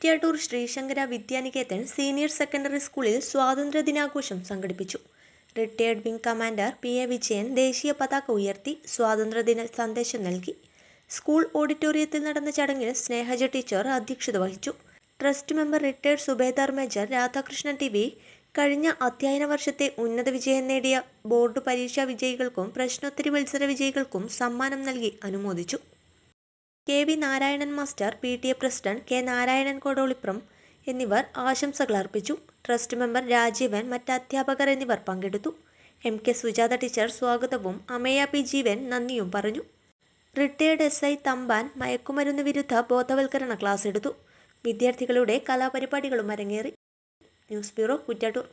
Kuttiattoor Sreesankara Vidyaniketan senior secondary സ്കൂളിൽ സ്വാതന്ത്ര്യദിനാഘോഷം സംഘടിപ്പിച്ചു. Retired wing commander P A Vijayan ദേശീയ പതാക ഉയർത്തി സ്വാതന്ത്ര്യദിന സന്ദേശം നൽകി. സ്കൂൾ ഓഡിറ്റോറിയത്തിൽ നടന്ന ചടങ്ങിൽ സ്നേഹജ ടീച്ചർ അധ്യക്ഷത വഹിച്ചു. Trust member retired subedar major Radhakrishnan T V. കഴിഞ്ഞ അധ്യയന വർഷത്തെ ഉന്നത വിജയം നേടിയ ബോർഡ് പരീക്ഷാ വിജയികൾക്കും പ്രശ്നോത്തരി മത്സര വിജയികൾക്കും സമ്മാനം നൽകി അനുമോദിച്ചു. K V Narayanan master P T A president K Narayanan Kodoliprom എന്നിവർ ആശംസകൾ അർപ്പിച്ചു. ട്രസ്റ്റ് മെമ്പർ രാജീവൻ മറ്റ് അധ്യാപകർ എന്നിവർ പങ്കെടുത്തു. എം കെ സുജാത ടീച്ചർ സ്വാഗതവും അമേയ പി ജീവൻ നന്ദിയും പറഞ്ഞു. റിട്ടയേർഡ് എസ് ഐ തമ്പാൻ മയക്കുമരുന്ന് വിരുദ്ധ ബോധവൽക്കരണ ക്ലാസ് എടുത്തു. വിദ്യാർത്ഥികളുടെ കലാപരിപാടികളും അരങ്ങേറി. News bureau Kuttattoor